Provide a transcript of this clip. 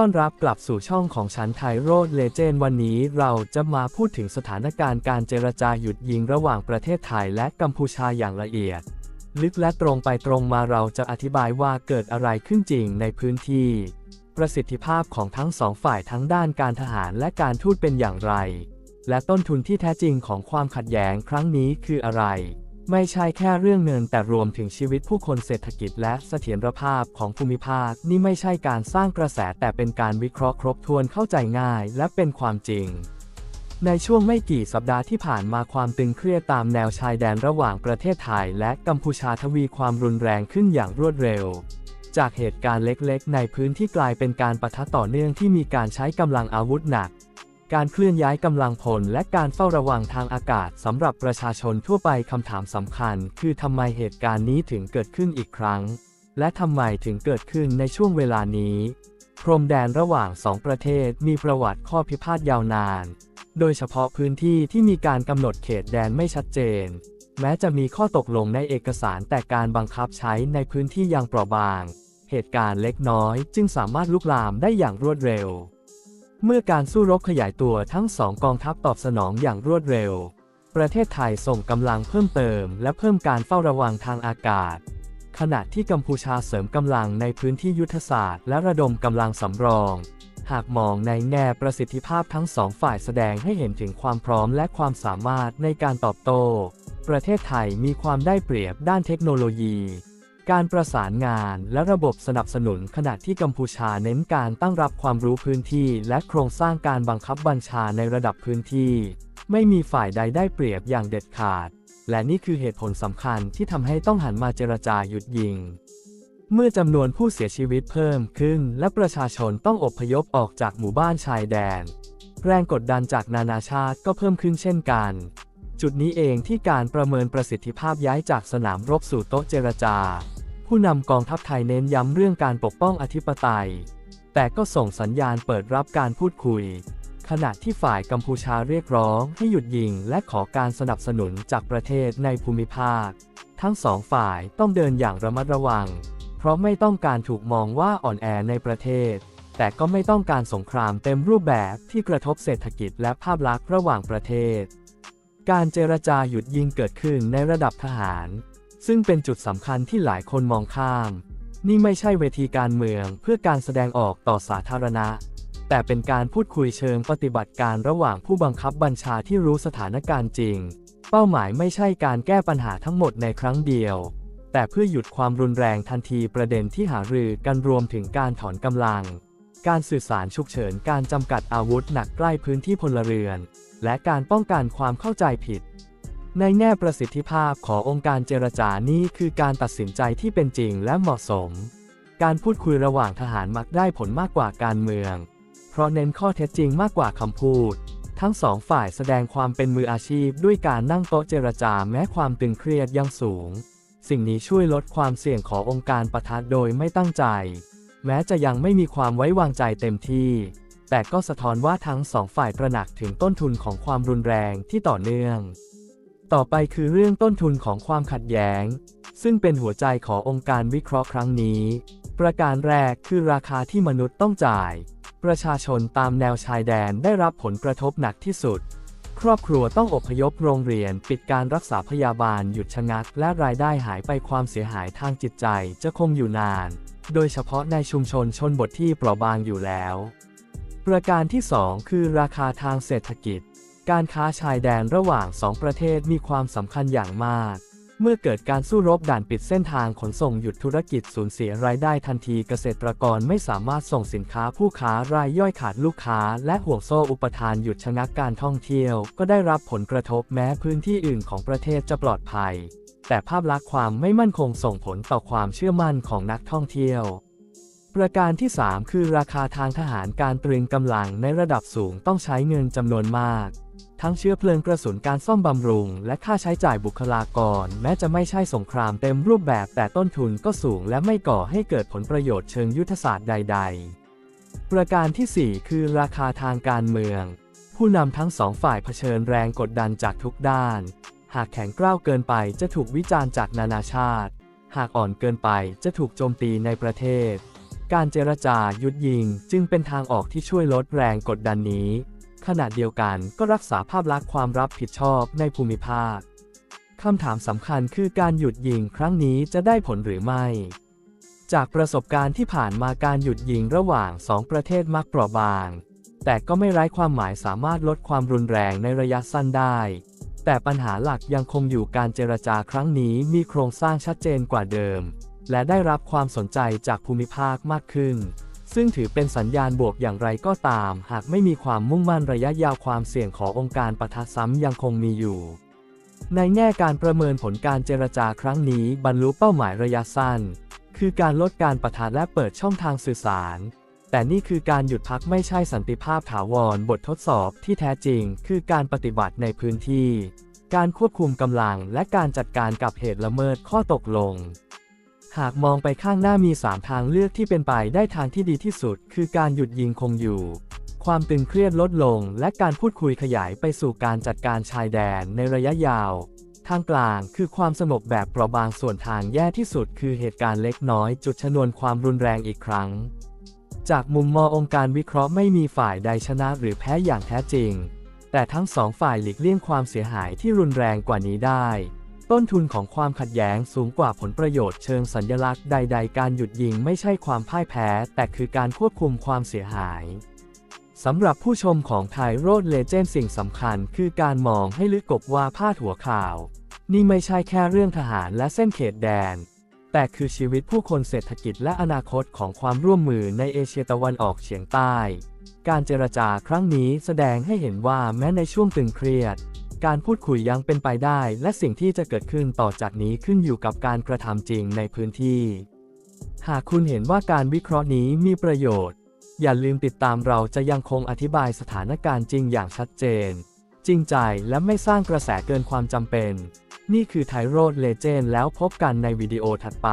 ต้อนรับกลับสู่ช่องของฉันไทยโรดเลเจนวันนี้เราจะมาพูดถึงสถานการณ์การเจรจาหยุดยิงระหว่างประเทศไทยและกัมพูชาอย่างละเอียด ลึกและตรงไปตรงมาเราจะอธิบายว่าเกิดอะไรขึ้นจริงในพื้นที่ ประสิทธิภาพของทั้งสองฝ่ายทั้งด้านการทหารและการทูตเป็นอย่างไร และต้นทุนที่แท้จริงของความขัดแย้งครั้งนี้คืออะไร ไม่ใช่แค่เรื่องเงินแต่รวมถึงชีวิตผู้คนเศรษฐกิจและเสถียรภาพของภูมิภาค นี่ไม่ใช่การสร้างกระแสแต่เป็นการวิเคราะห์ครบถ้วนเข้าใจง่ายและเป็นความจริง ในช่วงไม่กี่สัปดาห์ที่ผ่านมาความตึงเครียดตามแนวชายแดนระหว่างประเทศไทยและกัมพูชาทวีความรุนแรงขึ้นอย่างรวดเร็วจากเหตุการณ์เล็กๆ ในพื้นที่กลายเป็นการปะทะต่อเนื่องที่มีการใช้กำลังอาวุธหนัก การเคลื่อนย้ายกำลังพลและการเฝ้าระวังทางอากาศสำหรับประชาชนทั่วไปคำถามสำคัญ คือทำไมเหตุการณ์นี้ถึงเกิดขึ้นอีกครั้ง และทำไมถึงเกิดขึ้นในช่วงเวลานี้ พรมแดนระหว่างสองประเทศมีประวัติข้อพิพาทยาวนาน โดยเฉพาะพื้นที่ที่มีการกำหนดเขตแดนไม่ชัดเจน แม้จะมีข้อตกลงในเอกสารแต่การบังคับใช้ในพื้นที่ยังเปราะบาง เหตุการณ์เล็กน้อย จึงสามารถลุกลามได้อย่างรวดเร็ว เมื่อการสู้รบขยายตัวทั้งสองกองทัพตอบสนองอย่างรวดเร็ว ประเทศไทยส่งกำลังเพิ่มเติม และเพิ่มการเฝ้าระวังทางอากาศ ขณะที่กัมพูชาเสริมกำลังในพื้นที่ยุทธศาสตร์ และระดมกำลังสำรอง หากมองในแง่ประสิทธิภาพทั้งสองฝ่ายแสดงให้เห็นถึงความพร้อมและความสามารถในการตอบโต้ ประเทศไทยมีความได้เปรียบด้านเทคโนโลยี การประสานงานและระบบสนับสนุนขณะที่กัมพูชาเน้นการตั้งรับความรู้พื้นที่และโครงสร้างการบังคับบัญชาในระดับพื้นที่ ไม่มีฝ่ายใดได้เปรียบอย่างเด็ดขาด และนี่คือเหตุผลสำคัญที่ทำให้ต้องหันมาเจรจาหยุดยิง เมื่อจำนวนผู้เสียชีวิตเพิ่มขึ้น และประชาชนต้องอพยพออกจากหมู่บ้านชายแดน แรงกดดันจากนานาชาติก็เพิ่มขึ้นเช่นกันจุดนี้เองที่การประเมินประสิทธิภาพย้ายจากสนามรบสู่โต๊ะเจรจา ผู้นำกองทัพไทยเน้นย้ำเรื่องการปกป้องอธิปไตย แต่ก็ส่งสัญญาณเปิดรับการพูดคุย ขณะที่ฝ่ายกัมพูชาเรียกร้องให้หยุดยิงและขอการสนับสนุนจากประเทศในภูมิภาค ทั้งสองฝ่ายต้องเดินอย่างระมัดระวัง เพราะไม่ต้องการถูกมองว่าอ่อนแอในประเทศ แต่ก็ไม่ต้องการสงครามเต็มรูปแบบที่กระทบเศรษฐกิจและภาพลักษณ์ระหว่างประเทศ การเจรจาหยุดยิงเกิดขึ้นในระดับทหาร ซึ่งเป็นจุดสำคัญที่หลายคนมองข้าม นี่ไม่ใช่เวทีการเมืองเพื่อการแสดงออกต่อสาธารณะ แต่เป็นการพูดคุยเชิงปฏิบัติการระหว่างผู้บังคับบัญชาที่รู้สถานการณ์จริง เป้าหมายไม่ใช่การแก้ปัญหาทั้งหมดในครั้งเดียว แต่เพื่อหยุดความรุนแรงทันทีประเด็นที่หารือกันรวมถึงการถอนกำลัง การสื่อสารฉุกเฉินการจำกัดอาวุธหนักใกล้พื้นที่พลเรือน และการป้องกันความเข้าใจผิด ในแง่ประสิทธิภาพขององค์การเจรจานี้คือการตัดสินใจที่เป็นจริงและเหมาะสม การพูดคุยระหว่างทหารมักได้ผลมากกว่าการเมือง เพราะเน้นข้อเท็จจริงมากกว่าคำพูด ทั้งสองฝ่ายแสดงความเป็นมืออาชีพด้วยการนั่งโต๊ะเจรจาแม้ความตึงเครียดยังสูง สิ่งนี้ช่วยลดความเสี่ยงขององค์การประทะโดยไม่ตั้งใจ แม้จะยังไม่มีความไว้วางใจเต็มที่ แต่ก็สะท้อนว่าทั้งสองฝ่ายตระหนักถึงต้นทุนของความรุนแรงที่ต่อเนื่อง ต่อไปคือเรื่องต้นทุนของความขัดแย้ง ซึ่งเป็นหัวใจขององค์การวิเคราะห์ครั้งนี้ ประการแรกคือราคาที่มนุษย์ต้องจ่าย ประชาชนตามแนวชายแดนได้รับผลกระทบหนักที่สุด ครอบครัวต้องอพยพโรงเรียนปิดการรักษาพยาบาลหยุดชะงักและรายได้หายไปความเสียหายทางจิตใจจะคงอยู่นาน โดยเฉพาะในชุมชนชนบทที่เปราะบางอยู่แล้ว ประการที่ 2 คือราคาทางเศรษฐกิจ การค้าชายแดนระหว่างสองประเทศมีความสำคัญอย่างมาก เมื่อเกิดการสู้รบด่านปิดเส้นทางขนส่งหยุดธุรกิจสูญเสียรายได้ทันทีเกษตรกรไม่สามารถส่งสินค้าผู้ค้ารายย่อยขาดลูกค้า และห่วงโซ่อุปทานหยุดชะงักการท่องเที่ยว ก็ได้รับผลกระทบแม้พื้นที่อื่นของประเทศจะปลอดภัย แต่ภาพลักษณ์ความไม่มั่นคงส่งผลต่อความเชื่อมั่นของนักท่องเที่ยวประการที่ 3 คือราคาทางทหารการตรึงกำลังในระดับสูงต้องใช้เงินจำนวนมาก ทั้งเชื้อเพลิงกระสุนการซ่อมบำรุง และค่าใช้จ่ายบุคลากร แม้จะไม่ใช่สงครามเต็มรูปแบบแต่ต้นทุนก็สูงและไม่ก่อให้เกิดผลประโยชน์เชิงยุทธศาสตร์ใด ๆ ประการที่ 4 คือราคาทางการเมือง ผู้นำทั้งสองฝ่ายเผชิญแรงกดดันจากทุกด้าน หากแข็งกร้าวเกินไปจะถูกวิจารณ์จากนานาชาติ หากอ่อนเกินไปจะถูกโจมตีในประเทศ การเจรจาหยุดยิงจึงเป็นทางออกที่ช่วยลดแรงกดดันนี้ ขณะเดียวกันก็รักษาภาพลักษณ์ความรับผิดชอบในภูมิภาค คำถามสำคัญคือการหยุดยิงครั้งนี้จะได้ผลหรือไม่ จากประสบการณ์ที่ผ่านมาการหยุดยิงระหว่างสองประเทศมักเปราะบาง แต่ก็ไม่ไร้ความหมายสามารถลดความรุนแรงในระยะสั้นได้ แต่ปัญหาหลักยังคงอยู่การเจรจาครั้งนี้มีโครงสร้างชัดเจนกว่าเดิม และได้รับความสนใจจากภูมิภาคมากขึ้น ซึ่งถือเป็นสัญญาณบวกอย่างไรก็ตาม หากไม่มีความมุ่งมั่นระยะยาวความเสี่ยงขององค์การปะทะซ้ำยังคงมีอยู่ ในแง่การประเมินผลการเจรจาครั้งนี้บรรลุเป้าหมายระยะสั้น คือการลดการปะทะและเปิดช่องทางสื่อสาร แต่นี่คือการหยุดพักไม่ใช่สันติภาพถาวรบททดสอบที่แท้จริง คือการปฏิบัติในพื้นที่ การควบคุมกำลังและการจัดการกับเหตุละเมิดข้อตกลง หากมองไปข้างหน้ามี 3 ทางเลือกที่เป็นไปได้ทางที่ดีที่สุด คือการหยุดยิงคงอยู่ ความตึงเครียดลดลง และการพูดคุยขยายไปสู่การจัดการชายแดนในระยะยาว ทางกลางคือความสงบแบบเปราะบางส่วนทางแย่ที่สุด คือเหตุการณ์เล็กน้อย จุดชนวนความรุนแรงอีกครั้ง จากมุมมององค์การวิเคราะห์ไม่มีฝ่ายใดชนะหรือแพ้อย่างแท้จริง แต่ทั้งสองฝ่ายหลีกเลี่ยงความเสียหายที่รุนแรงกว่านี้ได้ ต้นทุนของความขัดแย้งสูงกว่าผลประโยชน์เชิงสัญลักษณ์ใด ๆ การหยุดยิงไม่ใช่ความพ่ายแพ้ แต่คือการควบคุมความเสียหายสำหรับผู้ชมของไทยโรดเลเจนสิ่งสำคัญคือการมองให้ลึกกบว่าพาดหัวข่าว นี่ไม่ใช่แค่เรื่องทหารและเส้นเขตแดน แต่คือชีวิตผู้คนเศรษฐกิจและอนาคตของความร่วมมือในเอเชียตะวันออกเฉียงใต้ การเจรจาครั้งนี้แสดงให้เห็นว่าแม้ในช่วงตึงเครียด การพูดคุยยังเป็นไปได้ และสิ่งที่จะเกิดขึ้นต่อจากนี้ขึ้นอยู่กับการกระทำจริงในพื้นที่ หากคุณเห็นว่าการวิเคราะห์นี้มีประโยชน์ อย่าลืมติดตามเราจะยังคงอธิบายสถานการณ์จริงอย่างชัดเจน จริงใจและไม่สร้างกระแสเกินความจำเป็น นี่คือไทโรดเลเจนแล้วพบกันในวิดีโอถัดไป